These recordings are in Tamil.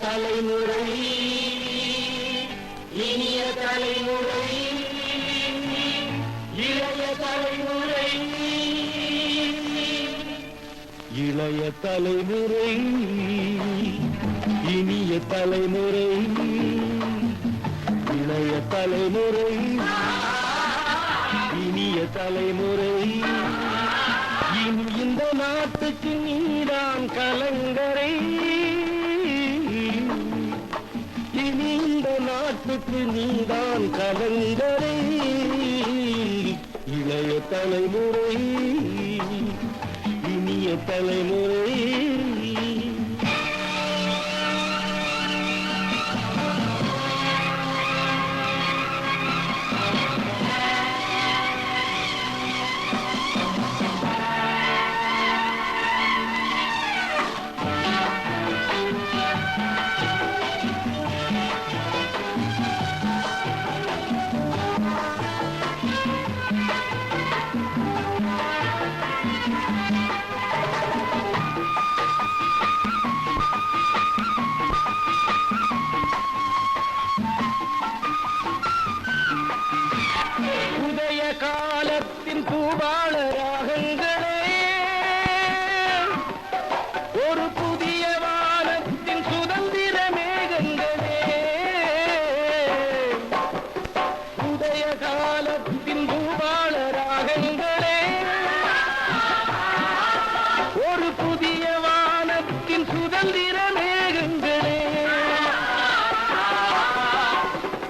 தலைமுறை. இனிய தலைமுறை. இளைய தலைமுறை. இளைய தலைமுறை. இனிய தலைமுறை. இளைய தலைமுறை. இனிய தலைமுறை. இனி இந்த நாட்டுக்கு நீதான் கலங்கரை. இனி இந்த நாட்டுக்கு நீதான் கலங்கரை. இளைய தலைமுறை இனிய தலைமுறை. காலத்தின் பூபாள ராகங்களே ஒரு பூ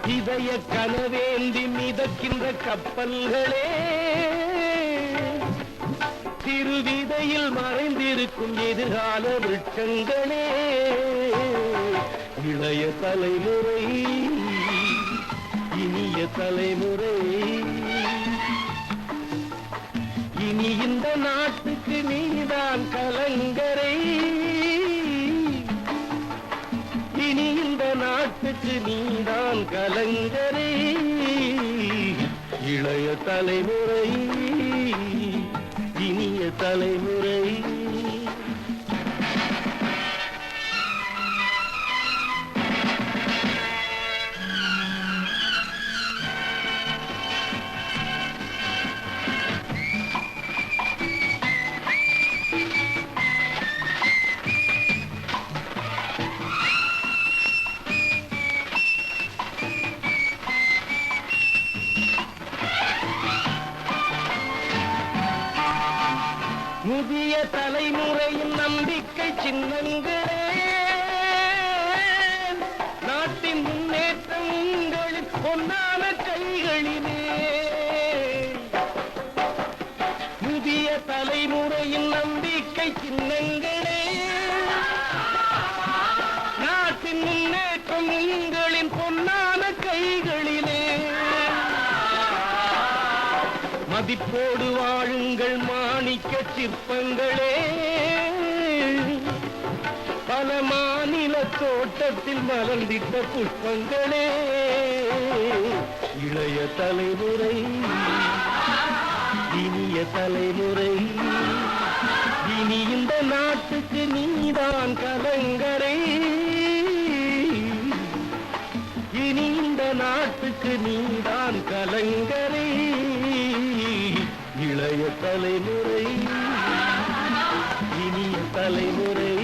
இதய கனவேந்தி மிதக்கின்ற கப்பல்களே திருவிதையில் மறைந்திருக்கும் எதிர்கால விருட்சங்களே இளைய தலைமுறை இனிய தலைமுறை. இனி இந்த நாட்டுக்கு நீதான் கலங்கரை. இளைய தலைமுறை இனிய தலைமுறை. முதிய தலைமுறையின் நம்பிக்கை சின்னங்களே. நாட்டின் முன்னேற்றம் உங்களின் பொன்னான கைகளிலே. முதிய தலைமுறையின் நம்பிக்கை சின்னங்கள். மதிப்போடு வாழுங்கள் மாணிக்க சிற்பங்களே. பல மாநில தோட்டத்தில் மலர்ந்திட்ட புஷ்பங்களே. இளைய தலைமுறை இனிய தலைமுறை இனி இந்த நாட்டுக்கு நீதான் கலங்கரை. இனி இந்த நாட்டுக்கு நீதான் கலங்கரை தலைமுறை. இனிய தலைமுறை.